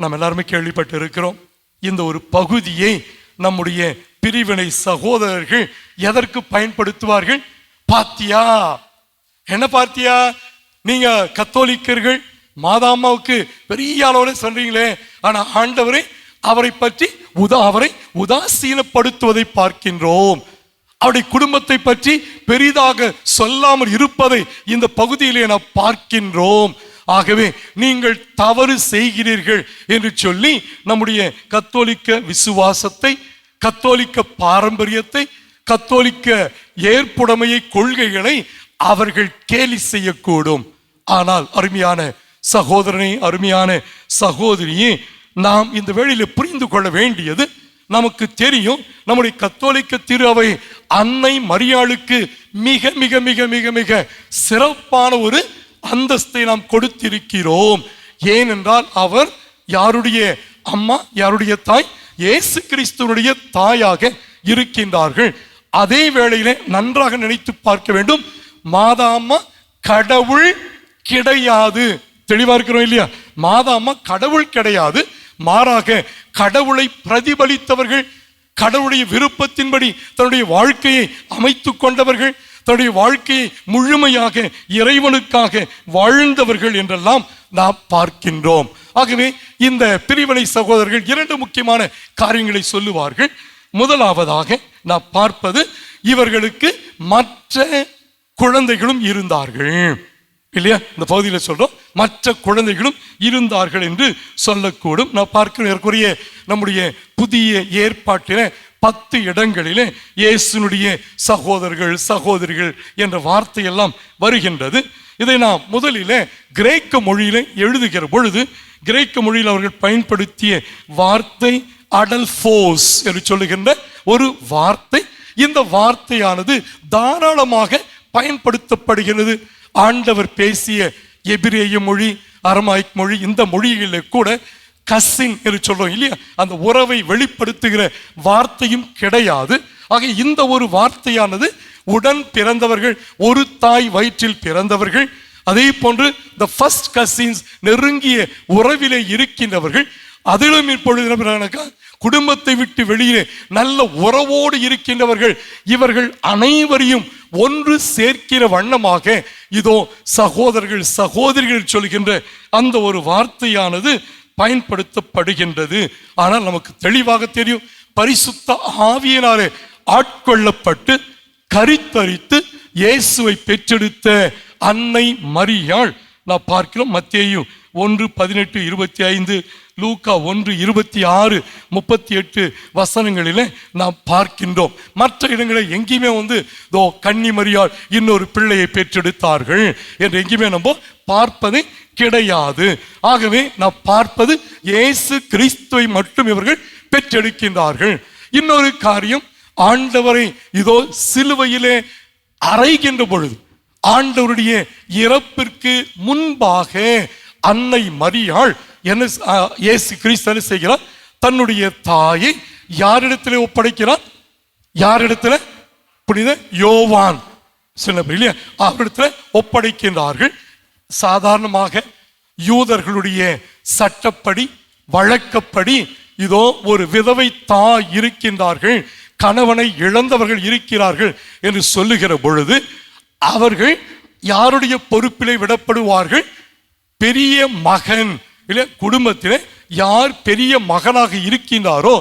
நம்ம எல்லாருமே கேள்விப்பட்டு இருக்கிறோம் இந்த ஒரு பகுதியை நம்முடைய பிரிவினை சகோதரர்கள் எதற்கு பயன்படுத்துவார்கள்? பாத்தியா? என்ன பார்த்தியா நீங்க கத்தோலிக்கர்கள் மாதாமாவுக்கு பெரிய அளவில் சொல்றீங்களே. ஆனா ஆண்டவரை அவரை பற்றி உதா அவரை உதாசீனப்படுத்துவதை பார்க்கின்றோம். அவருடைய குடும்பத்தை பற்றி பெரிதாக சொல்லாமல் இருப்பதை இந்த பகுதியிலே நாம் பார்க்கின்றோம். ஆகவே நீங்கள் தவறு செய்கிறீர்கள் என்று சொல்லி நம்முடைய கத்தோலிக்க விசுவாசத்தை கத்தோலிக்க பாரம்பரியத்தை கத்தோலிக்க ஏற்புடைமையை கொள்கைகளை அவர்கள் கேலி செய்யக்கூடும். ஆனால் அருமையான சகோதரனை அருமையான சகோதரியே நாம் இந்த வேளையில புரிந்து கொள்ள வேண்டியது நமக்கு தெரியும். நம்முடைய கத்தோலிக்க திரு அவை அன்னை மரியாளுக்கு மிக மிக மிக மிக மிக சிறப்பான ஒரு அந்தஸ்தை நாம் கொடுத்திருக்கிறோம். ஏனென்றால் அவர் யாருடைய அம்மா யாருடைய தாய்? இயேசு கிறிஸ்துவனுடைய தாயாக இருக்கின்றார்கள். அதே வேளையிலே நன்றாக நினைத்து பார்க்க வேண்டும். மாதாம்மா கடவுள் கிடையாது. தெளிவா இருக்கிறோம் இல்லையா? மாதாம்மா கடவுள் கிடையாது. மாறாக கடவுளை பிரதிபலித்தவர்கள் கடவுளுடைய விருப்பத்தின்படி தன்னுடைய வாழ்க்கையை அமைத்து கொண்டவர்கள் தன்னுடைய வாழ்க்கையை முழுமையாக இறைவனுக்காக வாழ்ந்தவர்கள் என்றெல்லாம் நாம் பார்க்கின்றோம். ஆகவே இந்த பிரிவினை சகோதரர்கள் இரண்டு முக்கியமான காரியங்களை சொல்லுவார்கள். முதலாவதாக நாம் பார்ப்பது இவர்களுக்கு மற்ற குழந்தைகளும் இருந்தார்கள். இல்லையா? இந்த பகுதியில் சொல்றோம். மற்ற குழந்தைகளும் இருந்தார்கள் என்று சொல்லக்கூடும். நான் பார்க்கிறோம் ஏற்குரிய நம்முடைய புதிய ஏற்பாட்டில பத்து இடங்களிலே இயேசுனுடைய சகோதரர்கள் சகோதரிகள் என்ற வார்த்தையெல்லாம் வருகின்றது. இதை நாம் முதலிலே கிரேக்க மொழியில எழுதுகிற பொழுது கிரேக்க மொழியில் அவர்கள் பயன்படுத்திய வார்த்தை அடல்போஸ் என்று சொல்லுகின்ற ஒரு வார்த்தை. இந்த வார்த்தையானது தாராளமாக பயன்படுத்தப்படுகிறது. ஆண்டவர் பேசிய எபிரேய மொழி அரமாய்க் மொழி இந்த மொழிகளில் கூட கசின் என்று சொல்றோம் இல்லையா? அந்த உறவை வெளிப்படுத்துகிற வார்த்தையும் கிடையாது. ஆக இந்த ஒரு வார்த்தையானது உடன் பிறந்தவர்கள் ஒரு தாய் வயிற்றில் பிறந்தவர்கள் அதே போன்று த ஃபர்ஸ்ட் கசின்ஸ் நெருங்கிய உறவிலே இருக்கின்றவர்கள் அதிலும் இப்பொழுது குடும்பத்தை விட்டு வெளியே நல்ல உறவோடு இருக்கின்றவர்கள் இவர்கள் அனைவரையும் ஒன்று சேர்க்கிற வண்ணமாக இதோ சகோதரர்கள் சகோதரிகள் சொல்கின்ற அந்த ஒரு வார்த்தையானது பயன்படுத்தப்படுகின்றது. ஆனால் நமக்கு தெளிவாக தெரியும் பரிசுத்த ஆவியினாலே ஆட்கொள்ளப்பட்டு கரித்தரித்து இயேசுவை பெற்றெடுத்த அன்னை மரியாள். நான் பார்க்கிறோம் மத்தியையும் ஒன்று பதினெட்டு இருபத்தி ஐந்து. லூக்கா ஒன்று இருபத்தி ஆறு முப்பத்தி எட்டு வசனங்களில் நாம் பார்க்கின்றோம். மற்ற இடங்களில் எங்கேயுமே வந்து தோ கன்னிமரியால் இன்னொரு பிள்ளையை பெற்றெடுத்தார்கள் என்று எங்கேயுமே நம்ம பார்ப்பது கிடையாது. ஆகவே நாம் பார்ப்பது இயேசு கிறிஸ்துவை மட்டும் இவர்கள் பெற்றெடுக்கின்றார்கள். இன்னொரு காரியம் ஆண்டவரை இதோ சிலுவையிலே அறைகின்ற பொழுது ஆண்டவருடைய இறப்பிற்கு முன்பாக அன்னை மரியாள் என்ன ஏசு கிறிஸ்து என்ன செய்கிறார்? தன்னுடைய தாயை யாரிடத்தில் ஒப்படைக்கிறார்? யாரிடத்துல? புனித யோவான். சில இல்லையா? அவரிடத்துல ஒப்படைக்கின்றார்கள். சாதாரணமாக யூதர்களுடைய சட்டப்படி வழக்கப்படி இதோ ஒரு விதவை தாய் இருக்கின்றார்கள். கணவனை இழந்தவர்கள் இருக்கிறார்கள் என்று சொல்லுகிற பொழுது அவர்கள் யாருடைய பொறுப்பிலே விடப்படுவார்கள்? பெரிய மகன் இல்லை குடும்பத்தில் யார் பெரிய மகனாக இருக்கின்றாரோ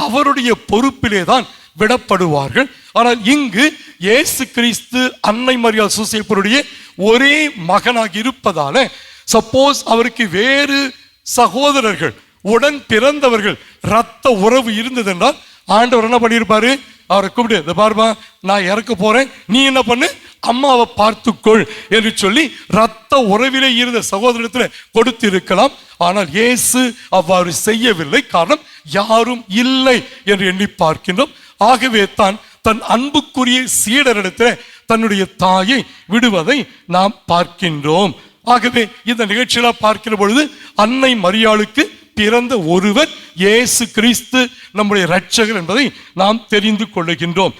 அவருடைய பொறுப்பிலே தான் விடப்படுவார்கள். ஆனால் இங்கு இயேசு கிறிஸ்து அன்னை மரியாள் சூசைப்பருடைய ஒரே மகனாக இருப்பதால சப்போஸ் அவருக்கு வேறு சகோதரர்கள் உடன் பிறந்தவர்கள் ரத்த உறவு இருந்ததென்றால் ஆண்டவர் என்ன பண்ணியிருப்பாரு? அவரை கூப்பிட்டு "இதோ பாருமா நான் இறக்க போறேன். நீ என்ன பண்ணு? அம்மாவை பார்த்துக்கொள் என்று சொல்லி ரத்த உறவிலே இருந்த சகோதரத்தில் கொடுத்து இருக்கலாம் ஆனால் இயேசு அவ்வாறு செய்யவில்லை. காரணம் யாரும் இல்லை என்று எண்ணி பார்க்கின்றோம். ஆகவே தான் தன் அன்புக்குரிய சீடரிடத்தில் தன்னுடைய தாயை விடுவதை நாம் பார்க்கின்றோம். ஆகவே இந்த நிகழ்ச்சியில பார்க்கிற பொழுது அன்னை மரியாளுக்கு பிறந்த ஒருவர் இயேசு கிறிஸ்து நம்முடைய இரட்சகர் என்பதை நாம் தெரிந்து கொள்ளுகின்றோம்.